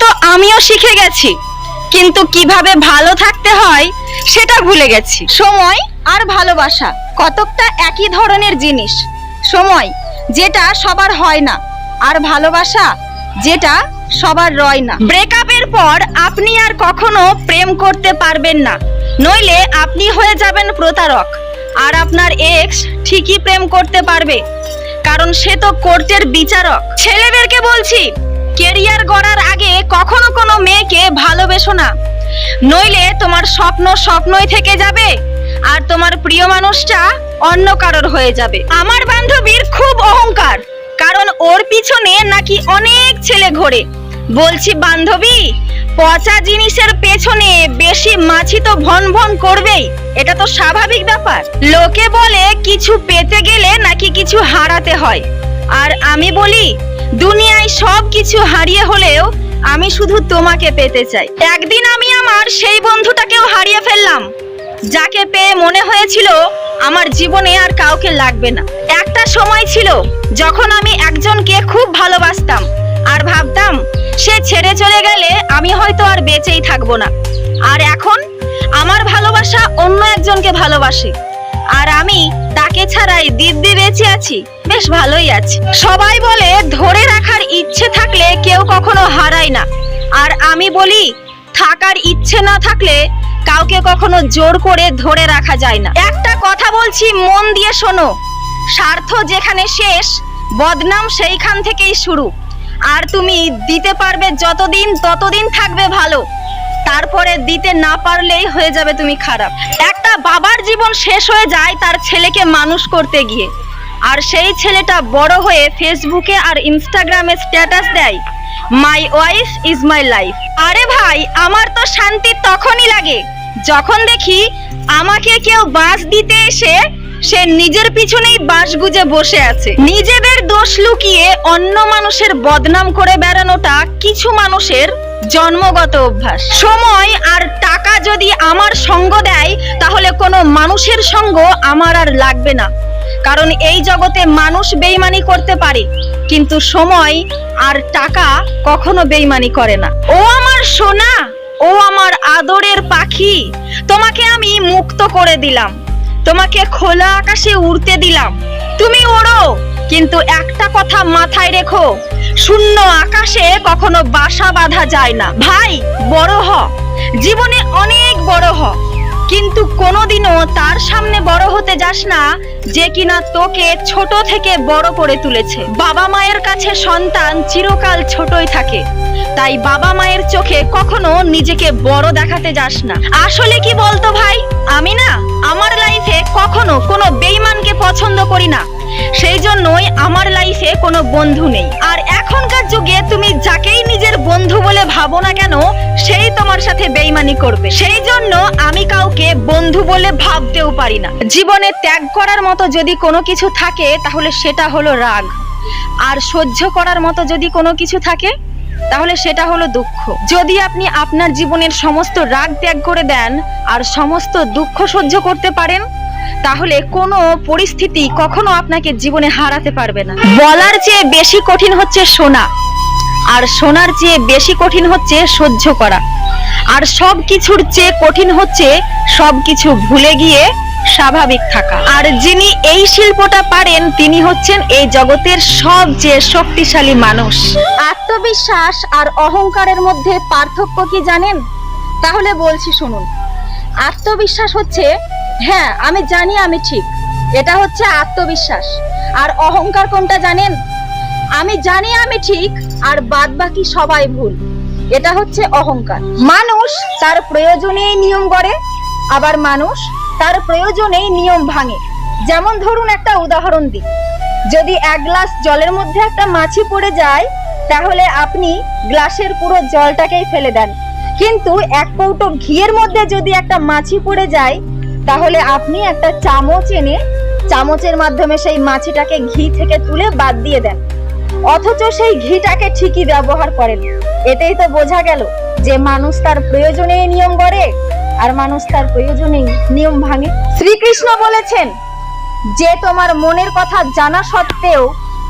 তো আমিও শিখে গেছি। কিন্তু কীভাবে ভালো থাকতে হয়, সেটা ভুলে গেছি। সময় আর ভালোবাসা কতকটা একই ধরনের জিনিস। সময় যেটা সবার হয় না, আর ভালোবাসা যেটা সবার রয় না। ব্রেকআপের পর আপনি আর কখনো প্রেম করতে পারবেন না, নইলে আপনি হয়ে যাবেন প্রতারক, আর আপনার এক্স ঠিকই প্রেম করতে পারবে, কারণ সে তো কোর্টের বিচারক। ছেলেদেরকে বলছি কেরিয়ার গড়ার আগে কখনো কোনো মেয়েকে ভালোবেসো না। নইলে তোমার স্বপ্ন স্বপ্নই থেকে যাবে, আর তোমার প্রিয় মানুষটা অন্য কারোর হয়ে যাবে। আমার বান্ধবীর খুব অহংকার, কারণ ওর পিছনে নাকি অনেক ছেলে ঘোরে। বলছি, বান্ধবী, পচা জিনিসের পেছনে বেশি মাছি তো ভন ভন করবেই, এটা তো স্বাভাবিক ব্যাপার। লোকে বলে, কিছু পেতে গেলে নাকি কিছু হারাতে হয়। আর আমি বলি, দুনিয়ায় সব কিছু হারিয়ে হলেও আমি শুধু তোমাকে পেতে চাই। একদিন আমি আমার সেই বন্ধুটাকেও হারিয়ে ফেললাম, যাকে পেয়ে মনে হয়েছিল আমার জীবনে আর কাউকে লাগবে না। একটা সময় ছিল যখন আমি একজনকে খুব ভালোবাসতাম আর ভাবতাম, সে ছেড়ে চলে গেলে আমি হয়তো আর বেঁচেই থাকব না। আর এখন আমার ভালোবাসা অন্য একজনকে ভালোবাসে, আর আমি তাকে ছাড়াই দিব্যি বেঁচে আছি। বেশ ভালোই আছি। সবাই বলে ধরে রাখার ইচ্ছে থাকলে কেউ কখনো হারায় না। আর আমি বলি, থাকার ইচ্ছে না থাকলে কাউকে কখনো জোর করে ধরে রাখা যায় না। একটা কথা বলছি, মন দিয়ে শোনো। স্বার্থ যেখানে শেষ, বদনাম সেইখান থেকেই শুরু। আর তুমি দিতে পারবে যতদিন, ততদিন থাকবে ভালো। তারপরে দিতে না পারলেই হয়ে যাবে তুমি খারাপ। একটা বাবার জীবন শেষ হয়ে যায় তার ছেলেকে মানুষ করতে গিয়ে। আর সেই ছেলেটা বড় হয়ে ফেসবুকে আর ইনস্টাগ্রামে স্ট্যাটাস দেয় my wife is my life আরে ভাই, আমার তো শান্তি তখনই লাগে যখন দেখি আমাকে কেউ বাস দিতে এসে সে নিজের পিছনেই বাস গুজে বসে আছে। নিজেদের দোষ লুকিয়ে অন্য মানুষের বদনাম করে বেড়ানোটা কিছু মানুষের জন্মগত অভ্যাস। সময় আর টাকা যদি আমার সঙ্গ দেয়, তাহলে কোনো মানুষের সঙ্গ আমার আর লাগবে না। কারণ এই জগতে মানুষ বেইমানি করতে পারে, কিন্তু সময় আর টাকা কখনো বেইমানি করে না। ও আমার সোনা, ও আমার আদরের পাখি, তোমাকে আমি মুক্ত করে দিলাম। তোমাকে খোলা আকাশে উড়তে দিলাম। তুমি ওড়ো, কিন্তু একটা কথা মাথায় রেখো, শূন্য আকাশে কখনো বাসা বাঁধা যায় না। ভাই, বড় হ। জীবনে অনেক বড় হ। কিন্তু কোনোদিনও তার সামনে বড় হতে যাস না, যে কিনা তোকে ছোট থেকে বড় করে তুলেছে। বাবা মায়ের কাছে সন্তান চিরকাল ছোটই থাকে। তাই বাবা মায়ের চোখে কখনো নিজেকে বড় দেখাতে যাস না। আসলে কি বলতো ভাই? আমি না, আমার লাইফে কখনো কোনো বেইমানকে পছন্দ করি না। সেই জন্যই আমার লাইফে কোনো বন্ধু নেই। আর এখনকার যুগে তুমি যাকেই নিজের বন্ধু বলে ভাবো না কেন, সেই তোমার সাথে বেইমানি করবে। সেই জন্য আমি কাউকে বন্ধু বলে ভাবতেও পারি না। জীবনে ত্যাগ করার মতো যদি কোনো কিছু থাকে, তাহলে সেটা হলো রাগ। আর সহ্য করার মতো যদি কোনো কিছু থাকে, তাহলে সেটা হলো দুঃখ। যদি আপনি আপনার জীবনের সমস্ত রাগ ত্যাগ করে দেন, আর সমস্ত দুঃখ সহ্য করতে পারেন তাহলে কোনো পরিস্থিতি কখনো আপনাকে জীবনে হারাতে পারবে না। বলার চেয়ে বেশি কঠিন হচ্ছে শোনা আর শোনার চেয়ে বেশি কঠিন হচ্ছে সহ্য করা। আর সব কিছুর চেয়ে কঠিন হচ্ছে সব কিছু ভুলে গিয়ে স্বাভাবিক থাকা। আর যিনি এই শিল্পটা পারেন, তিনি হচ্ছেন এই জগতের সবচেয়ে শক্তিশালী মানুষ। আত্মবিশ্বাস আর অহংকারের মধ্যে পার্থক্য কি জানেন? তাহলে বলছি শুনুন। আত্মবিশ্বাস হচ্ছে হ্যাঁ আমি জানি আমি ঠিক। এটা হচ্ছে আত্মবিশ্বাস। আর অহংকার কোনটা জানেন? আমি জানি আমি ঠিক, আর বাদ বাকি সবাই ভুল। এটা হচ্ছে অহংকার। মানুষ তার প্রয়োজনেই নিয়ম গড়ে, আবার মানুষ তার প্রয়োজনেই নিয়ম ভাঙে। যেমন ধরুন একটা উদাহরণ দিই। যদি এক গ্লাস জলের মধ্যে একটা মাছি পড়ে যায়, তাহলে আপনি গ্লাসের পুরো জলটাকেই ফেলে দেন। কিন্তু এক কৌটো ঘিয়ের মধ্যে যদি একটা মাছি পড়ে যায় তাহলে আপনি একটা চামচ এনে চামচের মাধ্যমে সেই মাছিটাকে ঘি থেকে তুলে বাদ দিয়ে দেন। অথচ সেই ঘিটাকে ঠিকই ব্যবহার করেন। এতেই তো বোঝা গেল যে মানুষ তার প্রয়োজনেই নিয়ম গড়ে আর মানুষ তার প্রয়োজনেই নিয়ম ভাঙে। শ্রীকৃষ্ণ বলেছেন, যে তোমার মনের কথা জানা সত্ত্বেও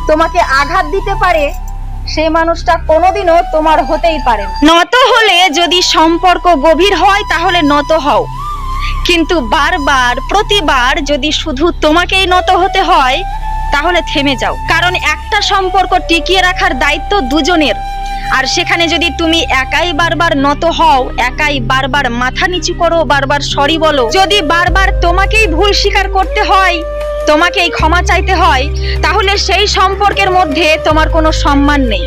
তোমাকে আঘাত দিতে পারে সেই মানুষটা কোনোদিনও তোমার হতেই পারে নত হলে যদি সম্পর্ক গভীর হয় তাহলে নত হও। কিন্তু বারবার, প্রতিবার যদি শুধু তোমাকেই নত হতে হয়, তাহলে থেমে যাও। কারণ একটা সম্পর্ক টিকিয়ে রাখার দায়িত্ব দুজনের। আর সেখানে যদি তুমি একাই বারবার নত হও, একাই বারবার মাথা নিচু করো, বারবার সরি বলো, যদি বারবার তোমাকেই ভুল স্বীকার করতে হয়, তোমাকেই ক্ষমা চাইতে হয়, তাহলে সেই সম্পর্কের মধ্যে তোমার কোনো সম্মান নেই।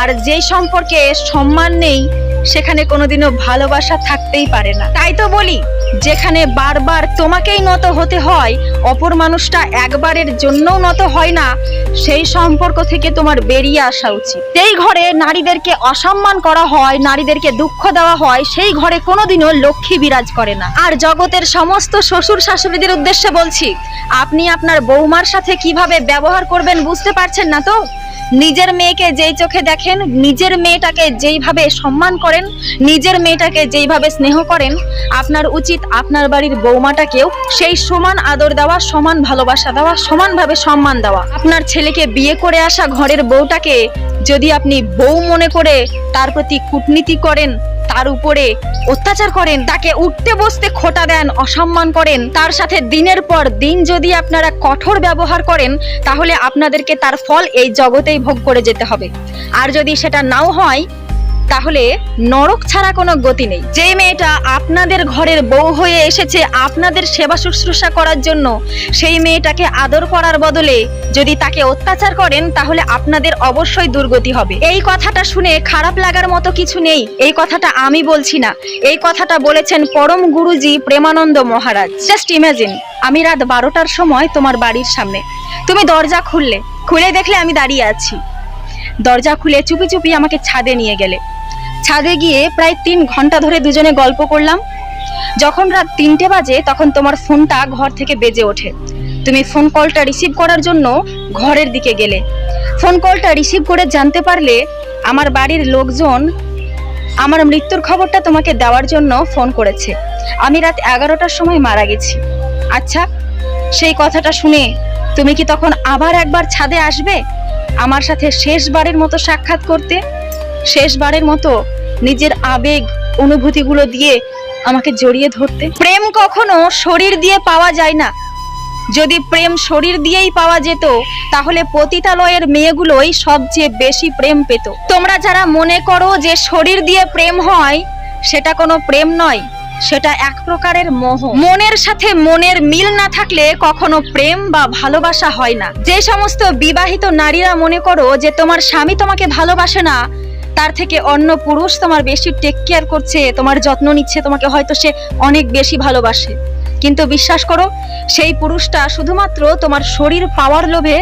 আর যেই সম্পর্কে সম্মান নেই সেখানে কোনোদিনও ভালোবাসা থাকতেই পারে না। তাই তো বলি, যেখানে বারবার তোমাকেই নত হতে হয়, অপর মানুষটা একবারের জন্যও নত হয় না, সেই সম্পর্ক থেকে তোমার বেরিয়ে আসা উচিত। যেই ঘরে নারীদেরকে অসম্মান করা হয়, নারীদেরকে দুঃখ দেওয়া হয়, সেই ঘরে কোনোদিনও লক্ষ্মী বিরাজ করে না। আর জগতের সমস্ত শ্বশুর শাশুড়িদের উদ্দেশ্যে বলছি, আপনি আপনার বৌমার সাথে কীভাবে ব্যবহার করবেন বুঝতে পারছেন না তো? নিজের মেয়েকে যেই চোখে দেখেন, নিজের মেয়েটাকে যেইভাবে সম্মান করেন, নিজের মেয়েটাকে যেইভাবে স্নেহ করেন, আপনার উচিত আপনার বাড়ির বৌমাটাকেও সেই সমান আদর দেওয়া, সমান ভালোবাসা দেওয়া, সমানভাবে সম্মান দেওয়া। আপনার ছেলেকে বিয়ে করে আসা ঘরের বউটাকে যদি আপনি বউ মনে করে তার প্রতি কূটনীতি করেন, তার উপরে অত্যাচার করেন, তাকে উঠতে বসতে খোটা দেন, অসম্মান করেন, তার সাথে দিনের পর দিন যদি আপনারা কঠোর ব্যবহার করেন, তাহলে আপনাদেরকে তার ফল এই জগতেই ভোগ করে যেতে হবে। আর যদি সেটা নাও হয় তাহলে নরক ছাড়া কোনো গতি নেই। যে মেয়েটা আপনাদের ঘরের বউ হয়ে এসেছে আপনাদের সেবা শুশ্রূষা করার জন্য, সেই মেয়েটাকে আদর করার বদলে যদি তাকে অত্যাচার করেন, তাহলে আপনাদের অবশ্যই দুর্গতি হবে। এই কথাটা শুনে খারাপ লাগার মতো কিছু নেই। এই কথাটা আমি বলছি না। এই কথাটা বলেছেন পরম গুরুজি প্রেমানন্দ মহারাজ। জাস্ট ইমাজিন আমি রাত বারোটার সময় তোমার বাড়ির সামনে। তুমি দরজা খুললে। খুলে দেখলে আমি দাঁড়িয়ে আছি। দরজা খুলে চুপি চুপি আমাকে ছাদে নিয়ে গেলে। ছাদে গিয়ে প্রায় তিন ঘণ্টা ধরে দুজনে গল্প করলাম। যখন রাত তিনটে বাজে, তখন তোমার ফোনটা ঘর থেকে বেজে ওঠে। তুমি ফোন কলটা রিসিভ করার জন্য ঘরের দিকে গেলে। ফোন কলটা রিসিভ করে জানতে পারলে আমার বাড়ির লোকজন আমার মৃত্যুর খবরটা তোমাকে দেওয়ার জন্য ফোন করেছে। আমি রাত এগারোটার সময় মারা গেছি। আচ্ছা সেই কথাটা শুনে তুমি কি তখন আবার একবার ছাদে আসবে? আমার সাথে শেষবারের মতো সাক্ষাৎ করতে শেষবারের মতো নিজের আবেগ, অনুভূতিগুলো দিয়ে আমাকে জড়িয়ে ধরতে। প্রেম কখনো শরীর দিয়ে পাওয়া যায় না। যদি প্রেম শরীর দিয়েই পাওয়া যেত, তাহলে পতিতালয়ের মেয়েগুলোই সবচেয়ে বেশি প্রেম পেত। তোমরা যারা মনে করো যে শরীর দিয়ে প্রেম হয়, সেটা কোনো প্রেম নয়, সেটা এক প্রকারের মোহ। মনের সাথে মনের মিল না থাকলে কখনো প্রেম বা ভালোবাসা হয় না। যে সমস্ত বিবাহিত নারীরা মনে করো যে তোমার স্বামী তোমাকে ভালোবাসে না তার থেকে অন্য পুরুষ তোমার বেশি টেক কেয়ার করছে, তোমার যত্ন নিচ্ছে, তোমাকে হয়তো সে অনেক বেশি ভালোবাসে। কিন্তু বিশ্বাস করো, সেই পুরুষটা শুধুমাত্র তোমার শরীর পাওয়ার লোভে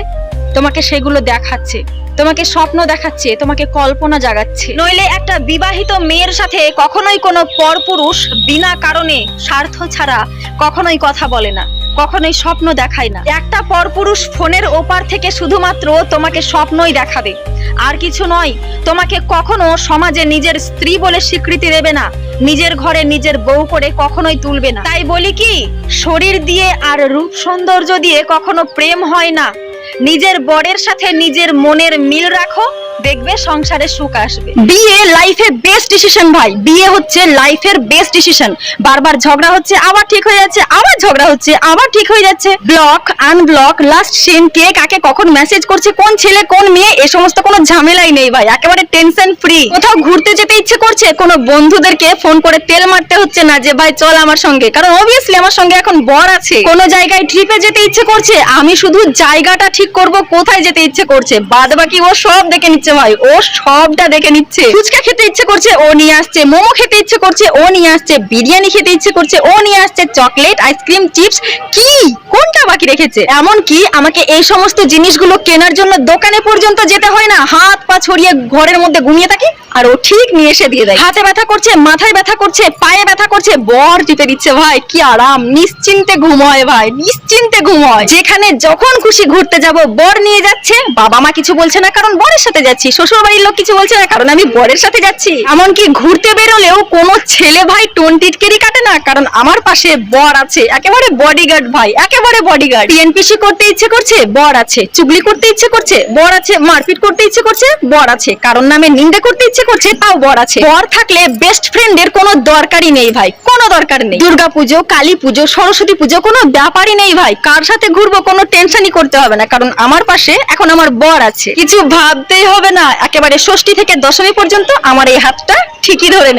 তোমাকে সেগুলো দেখাচ্ছে, তোমাকে স্বপ্ন দেখাচ্ছে, তোমাকে কল্পনা জাগাচ্ছে। নইলে একটা বিবাহিত মেয়ের সাথে কখনোই কোনো পরপুরুষ বিনা কারণে স্বার্থ ছাড়া কখনোই কথা বলে না। কখনোই স্বপ্ন দেখায় না। একটা পরপুরুষ ফোনের ওপার থেকে শুধুমাত্র তোমাকে স্বপ্নই দেখাবে। আর কিছু নয়, তোমাকে কখনো সমাজে নিজের স্ত্রী বলে স্বীকৃতি দেবে না। নিজের ঘরে নিজের বউ করে কখনোই তুলবে না। তাই বলি কি, শরীর দিয়ে আর রূপ সৌন্দর্য দিয়ে কখনো প্রেম হয় না। নিজের বরের সাথে নিজের মনের মিল রাখো দেখবে সংসারে সুখ আসবে। বিয়ে লাইফের বেস্ট ডিসিশন ভাই। বিয়ে হচ্ছে লাইফের বেস্ট ডিসিশন বারবার ঝগড়া হচ্ছে, আবার ঠিক হয়ে যাচ্ছে, আবার ঝগড়া হচ্ছে, আবার ঠিক হয়ে যাচ্ছে। ব্লক আনব্লক লাস্ট সিন কে কাকে কখন মেসেজ করছে, কোন ছেলে, কোন মেয়ে, এ সমস্ত কোনো ঝামেলাই নেই ভাই। একেবারে টেনশন ফ্রি কোথাও ঘুরতে যেতে ইচ্ছে করছে, কোনো বন্ধুদেরকে ফোন করে তেল মারতে হচ্ছে না যে, ভাই, চল আমার সঙ্গে। কারণ অবভিয়াসলি আমার সঙ্গে এখন বর আছে। কোনো জায়গায় ট্রিপে যেতে ইচ্ছে করছে, আমি শুধু জায়গাটা ঠিক করব, কোথায় যেতে ইচ্ছে করছে? বাদ বাকি ও সব দেখে নিচ্ছে। ভাই। ও সবটা দেখে নিচ্ছে। ফুচকা খেতে ইচ্ছে করছে, ও নিয়ে আসছে। মোমো খেতে ইচ্ছে করছে, ও নিয়ে আসছে। বিরিয়ানি খেতে ইচ্ছে করছে, ও নিয়ে আসছে চকলেট, আইসক্রিম, চিপস। কি? কোনটা বাকি রেখেছে? এমন কি আমাকে এই সমস্ত জিনিসগুলো কেনার জন্য দোকানে পর্যন্ত যেতে হয় না। হাত, পা ছড়িয়ে ঘরের মধ্যে ঘুমিয়ে থাকি, আর ও ঠিক নিয়ে এসে দিয়ে দেয়। হাতে ব্যথা করছে, মাথায় ব্যথা করছে, পায়ে ব্যথা করছে, বর টিপে দিচ্ছে ভাই। কি আরাম, নিশ্চিন্তে ঘুমোয় ভাই, নিশ্চিন্তে ঘুমোয়। যেখানে যখন খুশি ঘুরতে যাব, বর নিয়ে যাচ্ছে, বাবা মা কিছু বলছে না, কারণ বরের সাথে যাচ্ছে। যাচ্ছি শ্বশুর বাড়ির লোক কিছু বলছে না, কারণ আমি বরের সাথে যাচ্ছি। এমনকি ঘুরতে বেরোলেও কোনো ছেলে ভাই টোন টিটকেরি কাটে না, কারণ আমার পাশে বর আছে। একেবারে বডিগার্ড ভাই, একেবারে বডিগার্ড টিএনপিসি করতে ইচ্ছে করছে, বর আছে। চুগলি করতে ইচ্ছে করছে, বর আছে। মারপিট করতে ইচ্ছে করছে, বর আছে। কারণ নামে নিন্দে করতে ইচ্ছে করছে, তাও বর আছে। বর থাকলে বেস্ট ফ্রেন্ডের কোনো দরকারই নেই ভাই, কোনো দরকার নেই। দুর্গা পুজো, কালী পুজো, সরস্বতী পুজো, কোনো ব্যাপারই নেই ভাই। কার সাথে ঘুরবো কোনো টেনশনই করতে হবে না, কারণ আমার পাশে এখন আমার বর আছে। কিছু ভাবতেই হবে না। একেবারে ষষ্ঠী থেকে দশমী পর্যন্ত আমার এই হাতটা ঠিকই ধরে নেবে।